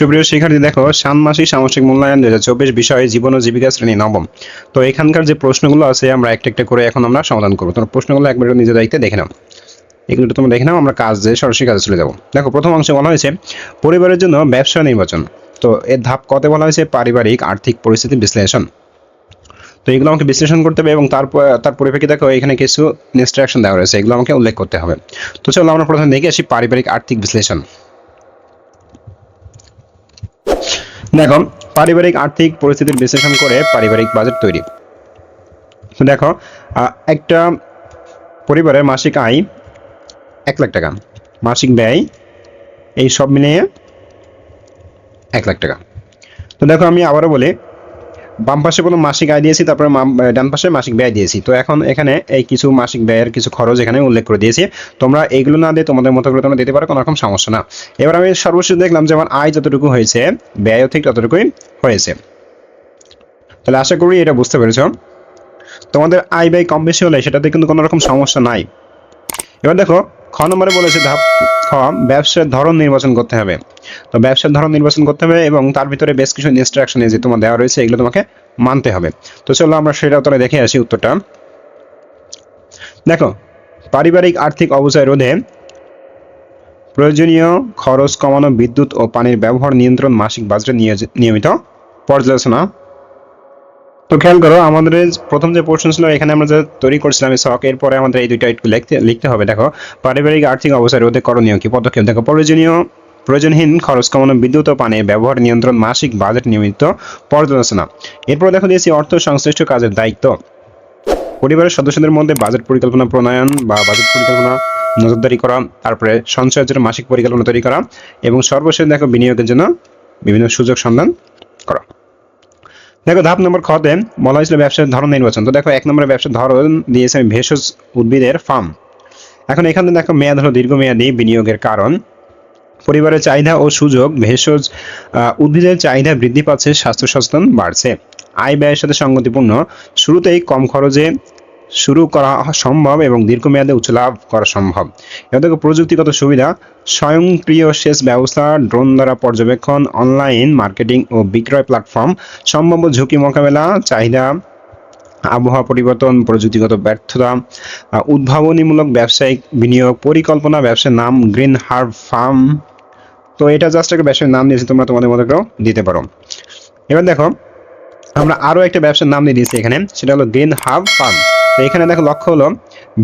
সুপ্রিয় শিক্ষার্থী, দেখো, ষান্মাসিক সামষ্টিক মূল্যায়ন দুই হাজার বিষয়ে জীবন ও জীবিকা শ্রেণি নবম। তো এখানকার যে প্রশ্নগুলো আছে, আমরা একটা একটা করে এখন আমরা সমাধান করব। তোমার প্রশ্নগুলো একবার নিজের দায়িত্বে দেখে নাও। এগুলো তোমরা দেখে নাও, আমরা কাজ যে সরাসরি কাজে চলে যাব। দেখো, প্রথম অংশে বলা হয়েছে, পরিবারের জন্য ব্যবসা নির্বাচন। তো এর ধাপ কতে বলা হয়েছে, পারিবারিক আর্থিক পরিস্থিতি বিশ্লেষণ। তো এগুলো আমাকে বিশ্লেষণ করতে হবে এবং তারপর তার পরিপ্রেক্ষিতে দেখো, এখানে কিছু ইনস্ট্রাকশন দেওয়া রয়েছে, এগুলো আমাকে উল্লেখ করতে হবে। তো চলো আমরা প্রথমে দেখে আসি, পারিবারিক আর্থিক বিশ্লেষণ। দেখো, পারিবারিক আর্থিক পরিস্থিতির বিশ্লেষণ করে পারিবারিক বাজেট তৈরি। দেখো একটা পরিবারের মাসিক আয় এক লাখ টাকা। মাসিক ব্যয় এই সব মিলিয়ে এক লাখ টাকা। তো দেখো, আমি আবারও বলি বাম পাশে কোনো মাসিক আয় দিয়েছি, তারপরে ডান পাশে মাসিক ব্যয় দিয়েছি। তো এখন এখানে এই কিছু মাসিক ব্যয়ের কিছু খরচ এখানে উল্লেখ করে দিয়েছি। তোমরা এইগুলো না দিয়ে তোমাদের মতো করে তোমরা দিতে পারো, কোনো রকম সমস্যা না। এবার আমি সর্বশেষ দেখলাম যে আমার আয় যতটুকু হয়েছে, ব্যয়ও ঠিক ততটুকুই হয়েছে। তাহলে আশা করি এটা বুঝতে পেরেছ। তোমাদের আয় ব্যয় কম বেশি হলে সেটাতে কিন্তু কোনো রকম সমস্যা নাই। এবার দেখো খ নম্বরে বলেছে ধাপ খ, ব্যবসার ধরন নির্বাচন করতে হবে। তো ব্যবসার ধরন নির্বাচন করতে হবে এবং তার ভিতরে বেশ কিছু ইনস্ট্রাকশন যে তোমার দেওয়া রয়েছে, এগুলো তোমাকে মানতে হবে। তো চলো আমরা সেটাও তাহলে দেখে আসি উত্তরটা। দেখো, পারিবারিক আর্থিক অবচয় রোধে প্রয়োজনীয় খরচ কমানো বিদ্যুৎ ও পানির ব্যবহার নিয়ন্ত্রণ মাসিক বাজেটে নিয়মিত পর্যালোচনা। তো খেয়াল করো, আমাদের প্রথম যে পোর্শন ছিল, এখানে আমরা যে তৈরি করছিলাম শখ এরপরে আমাদের এই দুইটা একটু লিখতে হবে, দেখো। পারিবারিক আর্থিক অবস্থায় রোধে করণীয় কি? পদক্ষেপ, দেখো, প্রয়োজনীয়, প্রয়োজনহীন খরচ কমানো, বিদ্যুৎ ও পানির ব্যবহার নিয়ন্ত্রণ, মাসিক বাজেট নিয়মিত পর্যালোচনা। এরপর দেখো, দিয়েছি অর্থ সংশ্লিষ্ট কাজের দায়িত্ব। পরিবারের সদস্যদের মধ্যে বাজেট পরিকল্পনা প্রণয়ন বা বাজেট পরিকল্পনা নজরদারি করা, তারপরে সঞ্চয়ের জন্য মাসিক পরিকল্পনা তৈরি করা এবং সর্বশেষ, দেখো, বিনিয়োগের জন্য বিভিন্ন সুযোগ সন্ধান দেখো, ধাপ নম্বর খতে বলা হয়েছিল ব্যবসার ধরন নির্বাচন। তো দেখো, এক নম্বরে ব্যবসার ধরন দিয়েছে আমি ভেষজ উদ্ভিদের ফার্ম এখন এখানে দেখো, মেয়াদ হলো দীর্ঘমেয়াদী বিনিয়োগের কারণ। পরিবারের চাহিদা ও সুযোগ, ভেষজ উদ্ভিদের চাহিদা বৃদ্ধি পাচ্ছে স্বাস্থ্য সচেতন বাড়ছে। আয় ব্যয়ের সাথে সঙ্গতিপূর্ণ। শুরুতেই কম খরচে শুরু করা সম্ভব এবং দীর্ঘমেয়াদে উচ্চ লাভ করা সম্ভব। দেখো প্রযুক্তিগত সুবিধা, স্বয়ংক্রিয় সেচ ব্যবস্থা, ড্রোন দ্বারা পর্যবেক্ষণ, অনলাইন মার্কেটিং ও বিক্রয় প্ল্যাটফর্ম, সম্ভাব্য ঝুঁকি মোকাবেলা, চাহিদা, আবহাওয়া পরিবর্তন, প্রযুক্তিগত ব্যর্থতা উদ্ভাবনীমূলক ব্যবসায়িক বিনিয়োগ, পরিকল্পনা, ব্যবসার নাম গ্রিন হার্ব ফার্ম। তো এটা জাস্ট একটা ব্যবসার নাম দিয়েছি, তোমরা তোমাদের করেও দিতে পারো। এবার দেখো, আমরা আরও একটা ব্যবসার নাম দিয়ে দিয়েছি এখানে, সেটা হলো গ্রিন হাব ফার্ম। এখানে দেখো লক্ষ্য হলো,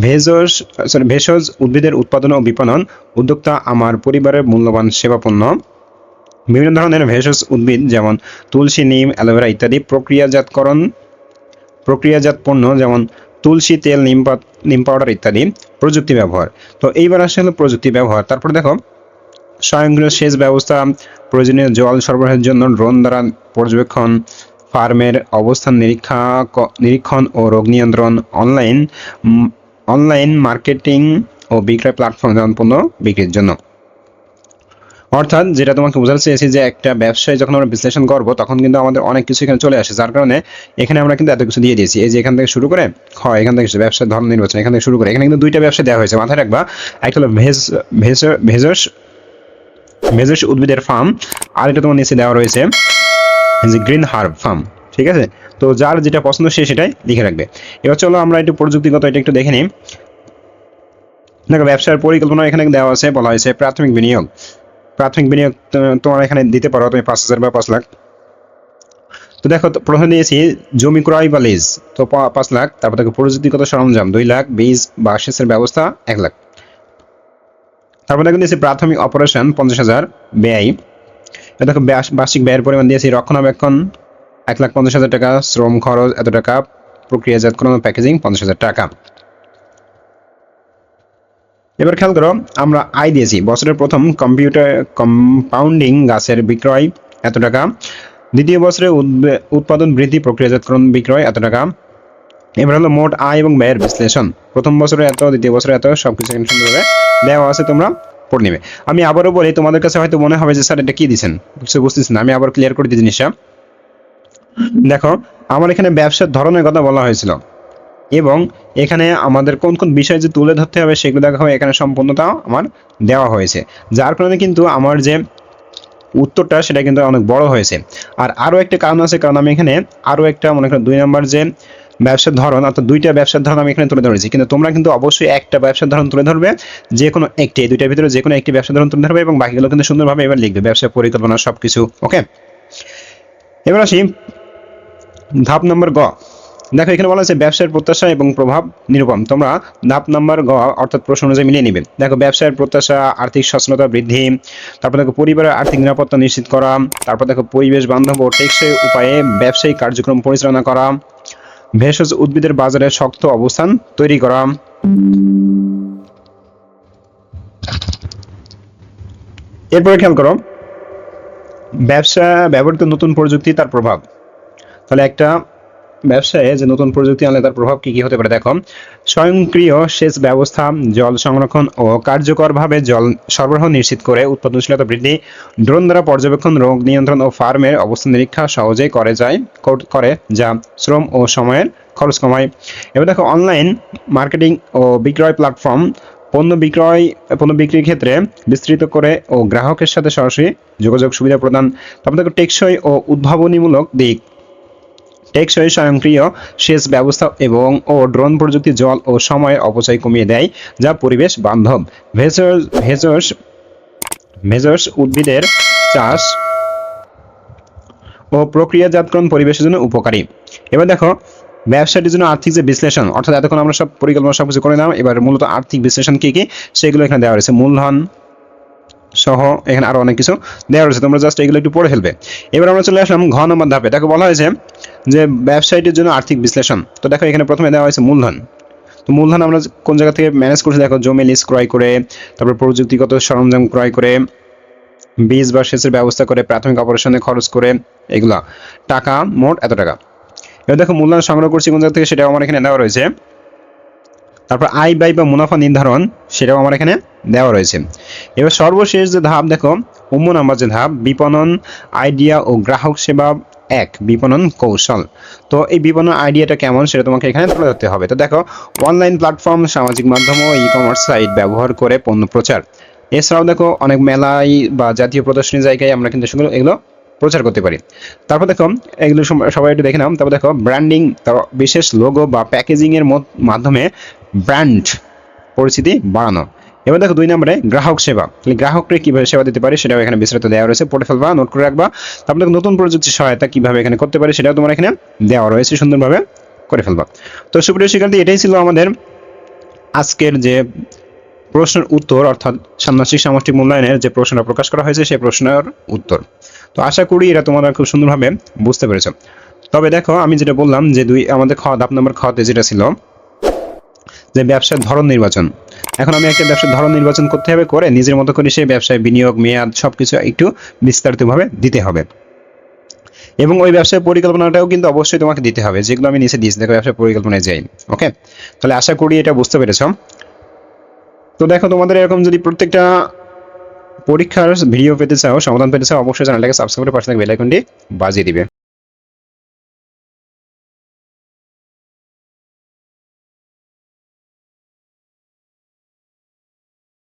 ভেষজ সরি ভেষজ উদ্ভিদের উৎপাদন ও বিপণন, উদ্যোক্তা আমার পরিবারের মূল্যবান সেবা পণ্য বিভিন্ন ধরনের ভেষজ উদ্ভিদ, যেমন তুলসী, নিম, অ্যালোভেরা ইত্যাদি প্রক্রিয়াজাতকরণ, প্রক্রিয়াজাত পণ্য, যেমন তুলসী তেল নিমপাত নিম পাউডার ইত্যাদি প্রযুক্তি ব্যবহার। তো এইবার আসে হলো প্রযুক্তি ব্যবহার। তারপর দেখো, স্বয়ংক্রিয় সেচ ব্যবস্থা, প্রয়োজনীয় জল সরবরাহের জন্য ড্রোন দ্বারা পর্যবেক্ষণ ফার্মের অবস্থান নিরীক্ষা নিরীক্ষণ ও রোগ নিয়ন্ত্রণ অনলাইন অনলাইন মার্কেটিং ও বিক্রয় প্ল্যাটফর্ম যেমন পণ্য বিক্রির জন্য। অর্থাৎ যেটা তোমাকে বোঝাতে চেয়েছি যে একটা ব্যবসায় যখন আমরা বিশ্লেষণ করব, তখন কিন্তু আমাদের অনেক কিছু এখানে চলে আসে। যার কারণে এখানে আমরা কিন্তু এত কিছু দিয়ে দিয়েছি। এই যে এখান থেকে শুরু করে, হয়, এখান থেকে ব্যবসার ধরন নির্বাচন, এখান থেকে শুরু করে, এখানে কিন্তু দুইটা ব্যবসা দেওয়া হয়েছে। মাথায় রাখবা, একটা হলো ভেজ ভেজ, ভেজস ভেজস উদ্ভিদের ফার্ম আর এটা তোমার নিচে দেওয়া রয়েছে। যে গ্রিন হার্ব ফার্ম ঠিক আছে? তো যার যেটা পছন্দ সে সেটাই লিখে রাখবে। এবার চলো আমরা একটু প্রযুক্তিগত এটা একটু দেখে নিই। দেখো, ব্যবসার পরিকল্পনা এখানে দেওয়া আছে, বলা হয়েছে প্রাথমিক বিনিয়োগ। প্রাথমিক বিনিয়োগ তোমার এখানে দিতে পারো, তুমি পাঁচ হাজার বা পাঁচ লাখ। তো দেখো প্রথমে দিয়েছি, জমি ক্রয় বা লিজ তো পাঁচ লাখ। তারপর দেখো, প্রযুক্তিগত সরঞ্জাম, দুই লাখ, বীজ বা সেচের ব্যবস্থা, এক লাখ। তারপর দেখো, দিয়েছি প্রাথমিক অপারেশন পঞ্চাশ হাজার, ব্যয়। দেখো বার্ষিক ব্যয়ের পরিমাণ দিয়েছি রক্ষণাবেক্ষণ। এক লাখ পঞ্চাশ হাজার টাকা, শ্রম খরচ এত টাকা প্রক্রিয়াজাতকরণ প্যাকেজিং পঞ্চাশ হাজার টাকা। এবার খেয়াল করো, আমরা আয় দিয়েছি। বছরের প্রথম কম্পিউটার কম্পাউন্ডিং গাছের বিক্রয় এত টাকা। দ্বিতীয় বছরে উৎপাদন বৃদ্ধি, প্রক্রিয়াজাতকরণ বিক্রয় এত টাকা। এবার হলো মোট আয় এবং ব্যয়ের বিশ্লেষণ। প্রথম বছরে এত, দ্বিতীয় বছরে এত, সবকিছু সুন্দরভাবে দেওয়া আছে তোমরা। পড়ে নেবে আমি আবারও বলি, তোমাদের কাছে হয়তো মনে হবে যে, স্যার, এটা কি দিছেন? কিছু বুঝতেছি না। আমি আবার ক্লিয়ার করে দিই জিনিসটা। দেখো, আমার এখানে ব্যবসার ধরনের কথা বলা হয়েছিল। এবং এখানে আমাদের কোন কোন বিষয় যে তুলে ধরতে হবে, সেগুলো দেখা হয় এখানে সম্পূর্ণতা আমার দেওয়া হয়েছে। যার কারণে কিন্তু আমার যে উত্তরটা, সেটা কিন্তু অনেক বড় হয়েছে। আর আরও একটা কারণ আছে, কারণ আমি এখানে আরও একটা, মনে করেন, দুই নম্বর যে ব্যবসার ধরন, অর্থাৎ দুইটা ব্যবসার ধরন আমি এখানে তুলে ধরেছি। কিন্তু তোমরা কিন্তু অবশ্যই একটা ব্যবসার ধরন তুলে ধরবে যে কোনো একটি, এই দুইটার ভিতরে যে কোনো একটি ব্যবসার ধরন তুলে ধরবে এবং বাকিগুলো কিন্তু সুন্দরভাবে এবার লিখবে, ব্যবসা পরিকল্পনা সব কিছু ওকে? এবার আসি ধাপ নম্বর গ। দেখো, এখানে বলা আছে ব্যবসার প্রত্যাশা এবং প্রভাব নিরূপণ। তোমরা ধাপ নম্বর গ অর্থাৎ প্রশ্ন অনুযায়ী মিলিয়ে নেবে। দেখো, ব্যবসার প্রত্যাশা, আর্থিক সচেতনতা বৃদ্ধি, তারপর দেখো, পরিবারের আর্থিক নিরাপত্তা নিশ্চিত করা, তারপর দেখো, পরিবেশ বান্ধব ও টেকসই উপায়ে ব্যবসায়িক কার্যক্রম পরিচালনা করা ভেষজ উদ্ভিদের বাজারে শক্ত অবস্থান তৈরি করা। এরপরে খেয়াল করো, ব্যবসা ব্যবহৃত নতুন প্রযুক্তি তার প্রভাব। তাহলে একটা ব্যবসায় যে নতুন প্রযুক্তি আনলে তার প্রভাব কি কি হতে পারে, দেখো। স্বয়ংক্রিয় সেচ ব্যবস্থা, জল সংরক্ষণ ও কার্যকরভাবে জল সরবরাহ নিশ্চিত করে উৎপাদনশীলতা বৃদ্ধি, ড্রোন দ্বারা পর্যবেক্ষণ, রোগ নিয়ন্ত্রণ ও ফার্মের অবস্থান নিরীক্ষা সহজেই করে যায়, করে যা শ্রম ও সময়ের খরচ কমায়। এবার দেখো, অনলাইন মার্কেটিং ও বিক্রয় প্ল্যাটফর্ম, পণ্য বিক্রয়, পণ্য বিক্রির ক্ষেত্রে বিস্তৃত করে ও গ্রাহকের সাথে সরাসরি যোগাযোগ সুবিধা প্রদান। তারপর দেখো, টেকসই ও উদ্ভাবনীমূলক দিক। টেকসই, স্বয়ংক্রিয় সেচ ব্যবস্থা এবং ও ড্রোন প্রযুক্তি, জল ও সময়ের অপচয় কমিয়ে দেয়, যা পরিবেশ বান্ধব। ভেষজ ভেষজ উদ্ভিদের চাষ ও প্রক্রিয়াজাতকরণ পরিবেশের জন্য উপকারী। এবার দেখো, ব্যবসাটির জন্য আর্থিক যে বিশ্লেষণ, অর্থাৎ এতক্ষণ আমরা সব পরিকল্পনা সব কিছু করে নিলাম, এবার মূলত আর্থিক বিশ্লেষণ কি কি, সেগুলো এখানে দেওয়া রয়েছে। মূলধন সহ এখানে আরও অনেক কিছু দেওয়া রয়েছে। তোমরা জাস্ট এগুলো একটু পড়ে ফেলবে। এবার আমরা চলে আসলাম ঘ নম্বর ধাপে। দেখো বলা হয়েছে যে ব্যবসায়ীটির জন্য আর্থিক বিশ্লেষণ। তো দেখো এখানে প্রথমে দেওয়া হয়েছে মূলধন। তো মূলধন আমরা কোন জায়গা থেকে ম্যানেজ করছি? দেখো জমি লিজ ক্রয় করে, তারপর প্রযুক্তিগত সরঞ্জাম ক্রয় করে, বীজ বা সেচের ব্যবস্থা করে, প্রাথমিক অপারেশনে খরচ করে, এগুলা। টাকা মোট এত টাকা। এবার দেখো মূলধন সংগ্রহ করছি কোন জায়গা থেকে? সেটা আমার এখানে দেওয়া রয়েছে। তারপর আয় ব্যয় বা মুনাফা নির্ধারণ, সেটাও আমার এখানে দেওয়া রয়েছে। এবার সর্বশেষ যে ধাপ, দেখো, উম্ম নাম্বার যে ধাপ, বিপণন, আইডিয়া ও গ্রাহক সেবা এক, বিপণন কৌশল। তো এই বিপণন আইডিয়াটা কেমন, সেটা তোমাকে এখানে তুলে ধরতে হবে। তো দেখো, অনলাইন প্ল্যাটফর্ম, সামাজিক মাধ্যম ও ই কমার্স সাইট ব্যবহার করে পণ্য প্রচার। এছাড়াও দেখো, অনেক মেলায় বা জাতীয় প্রদর্শনী জায়গায় আমরা কিন্তু সেগুলো, এগুলো প্রচার করতে পারি। তারপর দেখো, এগুলো সবাই একটু দেখে নাও। তারপর দেখো ব্র্যান্ডিং তারপর বিশেষ লোগো বা প্যাকেজিং এর মাধ্যমে ব্র্যান্ড পরিচিতি বাড়ানো। এবার দেখো, দুই নম্বরে গ্রাহক সেবা। তাহলে গ্রাহককে কীভাবে সেবা দিতে পারে সেটাও এখানে বিস্তারিত দেওয়া রয়েছে। পড়ে ফেলবা নোট করে রাখবা। তারপর দেখো, নতুন প্রযুক্তি সহায়তা কীভাবে এখানে করতে পারে সেটাও তোমার এখানে দেওয়া রয়েছে সুন্দরভাবে করে ফেলবা। তো সুপ্রিয় শিক্ষার্থী, এটাই ছিল আমাদের আজকের যে প্রশ্নের উত্তর, অর্থাৎ ষান্মাসিক সামষ্টিক মূল্যায়নের যে প্রশ্নটা প্রকাশ করা হয়েছে, সেই প্রশ্নের উত্তর। তো আশা করি এটা তোমরা খুব সুন্দরভাবে বুঝতে পেরেছ। তবে দেখো, আমি যেটা বললাম যে দুই, আমাদের খ, ধাপ নম্বর খতে যেটা ছিল, যে ব্যবসার ধরন নির্বাচন। এখন আমি একটা ব্যবসার ধরন নির্বাচন করতে হবে, করে নিজের মতো করে সেই ব্যবসায় বিনিয়োগ, মেয়াদ, সবকিছু একটু বিস্তারিতভাবে দিতে হবে। এবং ওই ব্যবসায় পরিকল্পনাটাও কিন্তু অবশ্যই তোমাকে দিতে হবে, যেগুলো আমি নিচে দিয়েছি। দেখো ব্যবসায় পরিকল্পনায় যাই, ওকে? তাহলে আশা করি এটা বুঝতে পেরেছ। তো দেখো, তোমাদের এরকম যদি প্রত্যেকটা পরীক্ষার ভিডিও পেতে চাও, সমাধান পেতে চাও, অবশ্যই চ্যানেলটাকে সাবস্ক্রাইব করে পাশে বেল আইকনটি বাজিয়ে দিবে।